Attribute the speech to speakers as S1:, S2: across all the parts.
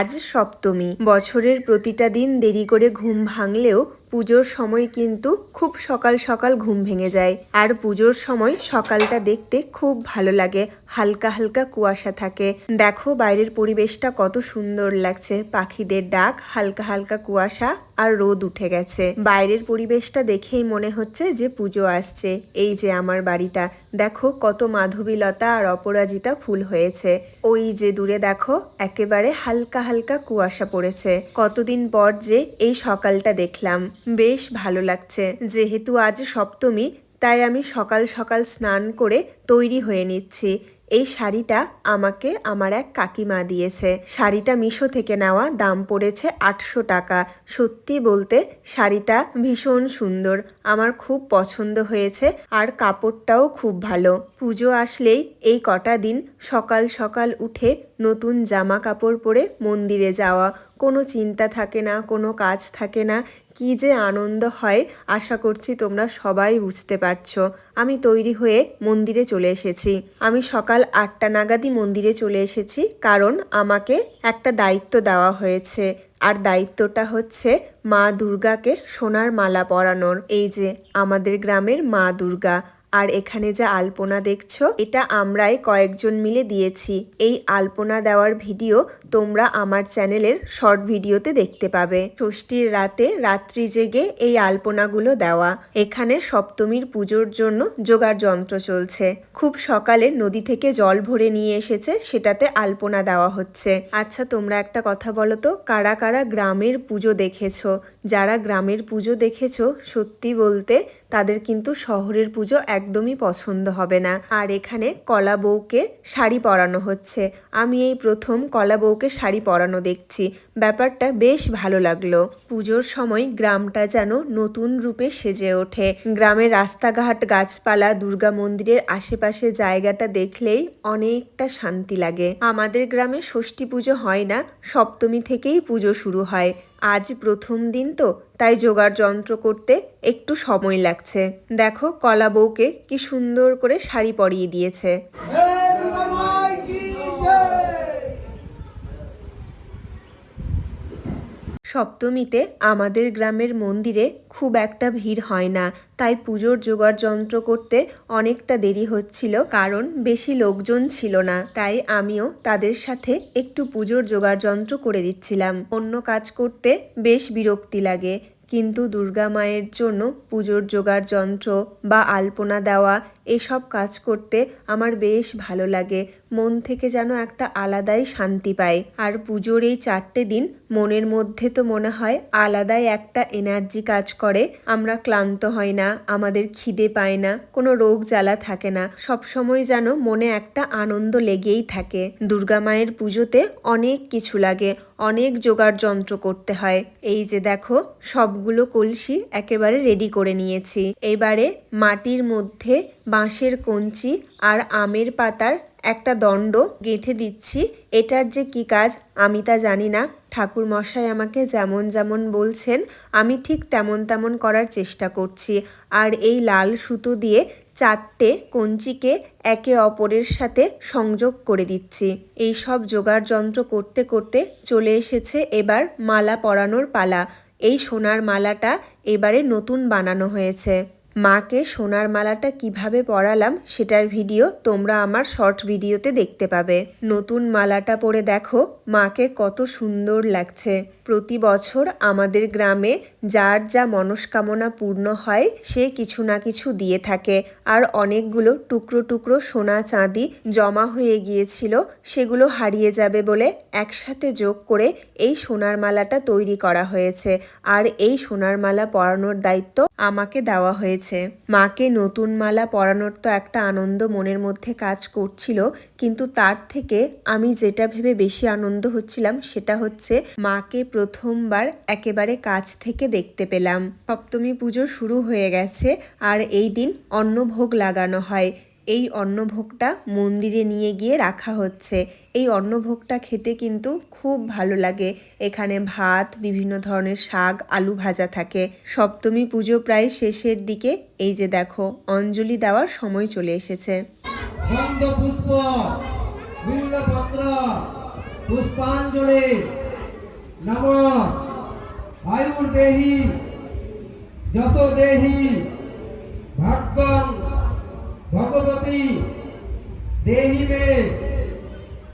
S1: আজ সপ্তমী। বছরের প্রতিটা দিন দেরি করে ঘুম ভাঙলেও পুজোর সময় কিন্তু খুব সকাল সকাল ঘুম ভেঙে যায়। আর পুজোর সময় সকালটা দেখতে খুব ভালো লাগে। হালকা হালকা কুয়াশা থাকে। দেখো বাইরের পরিবেশটা কত সুন্দর লাগছে। পাখিদের ডাক, হালকা হালকা কুয়াশা আর রোদ উঠে গেছে। বাইরের পরিবেশটা দেখেই মনে হচ্ছে যে পুজো আসছে। এই যে আমার বাড়িটা। দেখো কত মাধবীলতা আর অপরাজিতা ফুল হয়েছে। ওই যে দূরে দেখো একেবারে হালকা হালকা কুয়াশা পড়েছে। কতদিন পর যে এই সকালটা দেখলাম। বেশ ভালো লাগছে। যেহেতু আজ সপ্তমী, তাই আমি সকাল সকাল স্নান করে তৈরি হয়ে নিচ্ছি। এই শাড়িটা আমাকে আমার এক কাকিমা দিয়েছে। শাড়িটা মিশো থেকে নেওয়া, দাম পড়েছে আটশো টাকা। সত্যি বলতে, শাড়িটা ভীষণ সুন্দর। আমার খুব পছন্দ হয়েছে আর কাপড়টাও খুব ভালো। পুজো আসলেই এই কটা দিন সকাল সকাল উঠে নতুন জামা কাপড় পরে মন্দিরে যাওয়া। কোনো চিন্তা থাকে না, কোনো কাজ থাকে না। কি যে আনন্দ হয়, আশা করছি তোমরা সবাই বুঝতে পারছ। আমি তৈরি হয়ে মন্দিরে চলে এসেছি। আমি সকাল আটটা নাগাদই মন্দিরে চলে এসেছি কারণ আমাকে একটা দায়িত্ব দেওয়া হয়েছে। আর দায়িত্বটা হচ্ছে মা দুর্গাকে সোনার মালা পরানোর। এই যে, আমাদের গ্রামের মা দুর্গা। আর এখানে যা আলপনা দেখছ, এটা আমরাই কয়েকজন মিলে দিয়েছি। এই আলপনা দেওয়ার ভিডিও তোমরা আমার চ্যানেলের শর্ট ভিডিওতে দেখতে পাবে। ষষ্ঠীর রাতে রাত্রি জেগে এই আলপনাগুলো দেওয়া। এখানে সপ্তমীর পুজোর জন্য জোগাড় যন্ত্র চলছে। খুব সকালে নদী থেকে জল ভরে নিয়ে এসেছে, সেটাতে আলপনা দেওয়া হচ্ছে। আচ্ছা তোমরা একটা কথা বলো তো, কারা কারা গ্রামের পুজো দেখেছ? যারা গ্রামের পুজো দেখেছ, সত্যি বলতে তাদের কিন্তু শহরের পুজো একদমই পছন্দ হবে না। আর এখানে কলা বউকে শাড়ি পরানো হচ্ছে। আমি এই প্রথম কলা বউকে শাড়ি পরানো দেখছি। ব্যাপারটা বেশ ভালো লাগল। পুজোর সময় গ্রামটা যেন নতুন রূপে সেজে ওঠে। গ্রামের রাস্তাঘাট, গাছপালা, দুর্গা মন্দিরের আশেপাশে জায়গাটা দেখলেই অনেকটা শান্তি লাগে। আমাদের গ্রামে ষষ্ঠী পুজো হয় না, সপ্তমী থেকেই পুজো শুরু হয়। আজ প্রথম দিন তো, তাই জোগাড় যন্ত্র করতে একটু সময় লাগছে। দেখো, কলা বউকে কি সুন্দর করে শাড়ি পরিয়ে দিয়েছে। সপ্তমীতে আমাদের গ্রামের মন্দিরে খুব একটা ভিড় হয় না, তাই পুজোর জোগাড় যন্ত্র করতে অনেকটা দেরি হচ্ছিল কারণ বেশি লোকজন ছিল না, তাই আমিও তাদের সাথে একটু পুজোর জোগাড় যন্ত্র করে দিচ্ছিলাম। অন্য কাজ করতে বেশ বিরক্তি লাগে, কিন্তু দুর্গা মায়ের জন্য পুজোর জোগাড় যন্ত্র বা আলপনা দেওয়া, এসব কাজ করতে আমার বেশ ভালো লাগে। মন থেকে যেন একটা আলাদাই শান্তি পায়। আর পুজোর এই চারটে দিন মনের মধ্যে তো মনে হয় আলাদাই একটা এনার্জি কাজ করে। আমরা ক্লান্ত হয় না, আমাদের খিদে পায় না, কোনো রোগ জ্বালা থাকে না। সব সময় যেন মনে একটা আনন্দ লেগেই থাকে। দুর্গা মায়ের পুজোতে অনেক কিছু লাগে, অনেক জোগাড় যন্ত্র করতে হয়। এই যে দেখো, সবগুলো কলসি একেবারে রেডি করে নিয়েছি। এবারে মাটির মধ্যে বাঁশের কঞ্চি আর আমের পাতার একটা দণ্ড গেঁথে দিচ্ছি। এটার যে কি কাজ আমি তা জানি না। ঠাকুর মশাই আমাকে যেমন যেমন বলছেন, আমি ঠিক তেমন তেমন করার চেষ্টা করছি। আর এই লাল সুতো দিয়ে চারটে কঞ্চিকে একে অপরের সাথে সংযোগ করে দিচ্ছি। এই সব জোগাড় যন্ত্র করতে করতে চলে এসেছে এবার মালা পরানোর পালা। এই সোনার মালাটা এবারে নতুন বানানো হয়েছে। মাকে সোনার মালাটা কীভাবে পরালাম সেটার ভিডিও তোমরা আমার শর্ট ভিডিওতে দেখতে পাবে। নতুন মালাটা পরে দেখো, মাকে কত সুন্দর লাগছে। প্রতি বছর আমাদের গ্রামে যার যা মনস্কামনা পূর্ণ হয়, সে কিছু না কিছু দিয়ে থাকে। আর অনেকগুলো টুকরো টুকরো সোনা চাঁদি জমা হয়ে গিয়েছিল, সেগুলো হারিয়ে যাবে বলে একসাথে যোগ করে এই সোনার মালাটা তৈরি করা হয়েছে। আর এই সোনার মালা পরানোর দায়িত্ব আমাকে দেওয়া হয়েছে। মাকে নতুন মালা পরানোর তো একটা আনন্দ মনের মধ্যে কাজ করছিল কিন্তু তার থেকে আমি যেটা ভেবে বেশি আনন্দ হচ্ছিলাম সেটা হচ্ছে মাকে প্রথমবার একেবারে কাছ থেকে দেখতে পেলাম। সপ্তমী পুজো শুরু হয়ে গেছে আর এই দিন অন্নভোগ লাগানো হয়। এই অন্নভোগটা মন্দিরে নিয়ে গিয়ে রাখা হচ্ছে। এই অন্নভোগটা খেতে কিন্তু খুব ভালো লাগে। এখানে ভাত, বিভিন্ন ধরনের শাক, আলু ভাজা থাকে। সপ্তমী পুজো প্রায় শেষের দিকে এই যে দেখো, অঞ্জলি দেওয়ার সময় চলে এসেছে।
S2: গন্ধ পুষ্প বিল্লপত্র পুষ্পাঞ্জলি, নম আয়ুর্দেহি যশোদেহি ভাগ্যং ভগবতী দেহি মে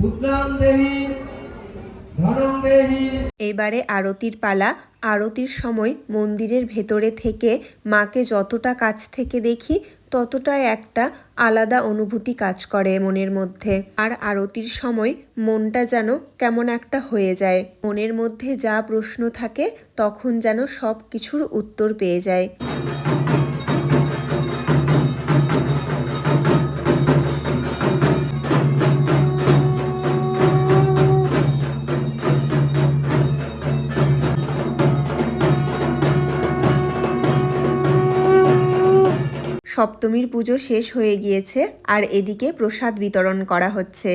S2: পুত্রাং দেহি
S1: এবারে আরতির পালা, আরতির সময় মন্দিরের ভেতরে থেকে মাকে যতটা কাছ থেকে দেখি ততটাই একটা আলাদা অনুভূতি কাজ করে মনের মধ্যে। আর আরতির সময় মনটা যেন কেমন একটা হয়ে যায়। মনের মধ্যে যা প্রশ্ন থাকে, তখন যেন সব কিছুর উত্তর পেয়ে যায়। সপ্তমীর পুজো শেষ হয়ে গিয়েছে আর এদিকে প্রসাদ বিতরণ করা হচ্ছে।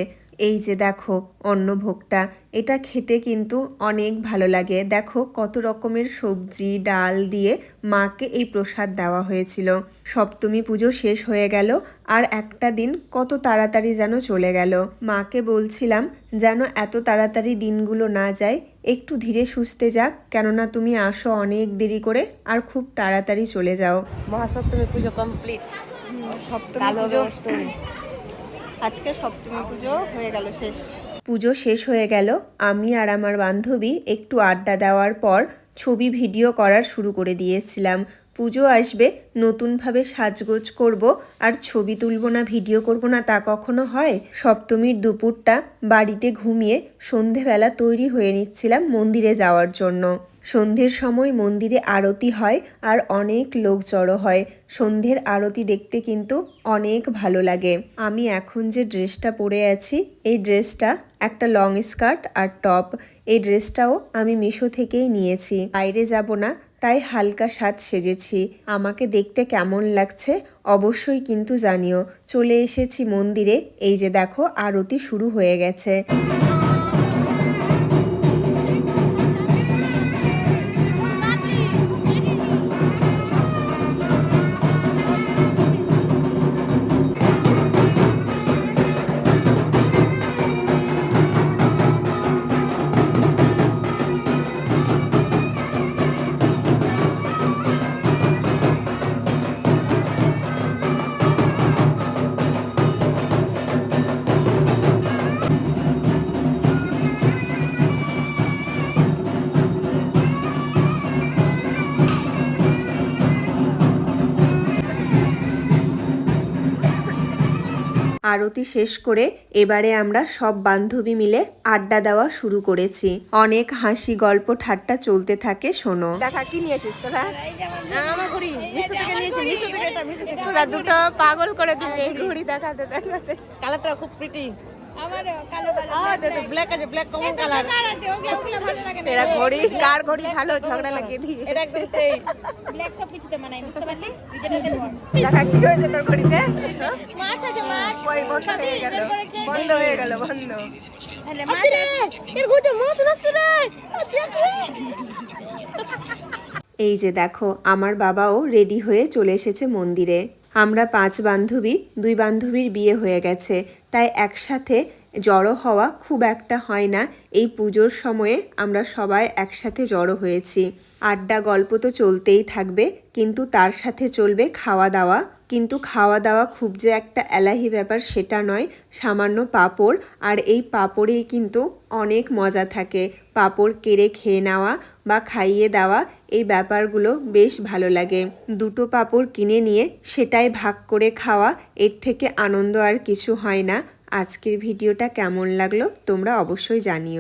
S1: এই যে দেখো অন্নভোগটা এটা খেতে কিন্তু অনেক ভালো লাগে। দেখো কত রকমের সবজি ডাল দিয়ে মাকে এই প্রসাদ দেওয়া হয়েছিল। সপ্তমী পুজো শেষ হয়ে গেল আর একটা দিন কত তাড়াতাড়ি যেন চলে গেল। মাকে বলছিলাম যেন এত তাড়াতাড়ি দিনগুলো না যায় একটু ধীরে সুস্থে যাক কেননা তুমি আসো অনেক দেরি করে আর খুব তাড়াতাড়ি চলে যাও।
S3: মহাসপ্তমী পুজো কমপ্লিট।
S1: সপ্তমী পুজো আজকে সপ্তমী পুজো হয়ে গেল, শেষ। পুজো শেষ হয়ে গেল। আমি আর আমার বান্ধবী একটু আড্ডা দেওয়ার পর ছবি ভিডিও করার শুরু করে দিয়েছিলাম। পুজো আসবে, নতুনভাবে সাজগোজ করব আর ছবি তুলব না, ভিডিও করব না, তা কখনো হয়? সপ্তমীর দুপুরটা বাড়িতে ঘুমিয়ে সন্ধেবেলা তৈরি হয়ে নিচ্ছিলাম মন্দিরে যাওয়ার জন্য। সন্ধ্যের সময় মন্দিরে আরতি হয় আর অনেক লোক জড়ো হয়। সন্ধ্যের আরতি দেখতে কিন্তু অনেক ভালো লাগে। আমি এখন যে ড্রেসটা পরে আছি, এই ড্রেসটা একটা লং স্কার্ট আর টপ। এই ড্রেসটাও আমি মিশো থেকেই নিয়েছি। বাইরে যাব না তাই হালকা স্বাদ সেজেছি। আমাকে দেখতে কেমন লাগছে অবশ্যই কিন্তু জানিও। চলে এসেছি মন্দিরে। এই যে দেখো, আরতি শুরু হয়ে গেছে। আরতি শেষ করে এবারে আমরা সব বান্ধবী মিলে আড্ডা দেওয়া শুরু করেছি। অনেক হাসি গল্প ঠাট্টা চলতে থাকে শোনো। দেখা কি নিয়েছিস তোরা?
S3: আমার ঘড়ি। মিশো থেকে নিয়েছি মিশো থেকে এটা মিশো থেকে
S1: তোরা দুটো পাগল করে দিবে ঘুড়ি দেখাতে দেখাতে
S3: কালারটা খুব প্রিটি
S4: আমার কালো কালো
S3: ব্ল্যাক আছে ব্ল্যাক কমন কালার
S4: কালার আছে? ওগুলো ওগুলো ভালো লাগে না।
S1: এরা ঘড়ি কার ঘড়ি ভালো? ঝগড়া লাগিয়ে দিয়ে
S3: এটা একদম সেই
S4: ব্ল্যাক সব কিছুতে মানাই বুঝতে পারলি? যেটাতে বল
S1: দেখা কি হয়েছে তোর ঘড়িতে?
S4: মাছ আছে মাছ।
S1: ওই বন্ধ হয়ে গেল।
S4: বের করে খেয়ে
S1: বন্ধ হয়ে গেল বন্ধ।
S4: তাহলে মাছ এর গুতে মাছ নষ্ট রে।
S1: এই যে দেখো আমার বাবাও রেডি হয়ে চলে এসেছে মন্দিরে। আমরা পাঁচ বান্ধবী, দুই বান্ধবীর বিয়ে হয়ে গেছে। তাই একসাথে জড়ো হওয়া খুব একটা হয় না। এই পুজোর সময়ে আমরা সবাই একসাথে জড়ো হয়েছি। আড্ডা, গল্প তো চলতেই থাকবে, কিন্তু তার সাথে চলবে খাওয়া দাওয়া কিন্তু খাওয়া দাওয়া খুব যে একটা এলাহি ব্যাপার সেটা নয়, সামান্য পাঁপড়। আর এই পাঁপড়েই কিন্তু অনেক মজা থাকে। পাঁপড় কেড়ে খেয়ে নেওয়া বা খাইয়ে দেওয়া এই ব্যাপারগুলো বেশ ভালো লাগে। দুটো পাপড় কিনে নিয়ে সেটাই ভাগ করে খাওয়া এর থেকে আনন্দ আর কিছু হয় না। আজকের ভিডিওটা কেমন লাগল তোমরা অবশ্যই জানিও।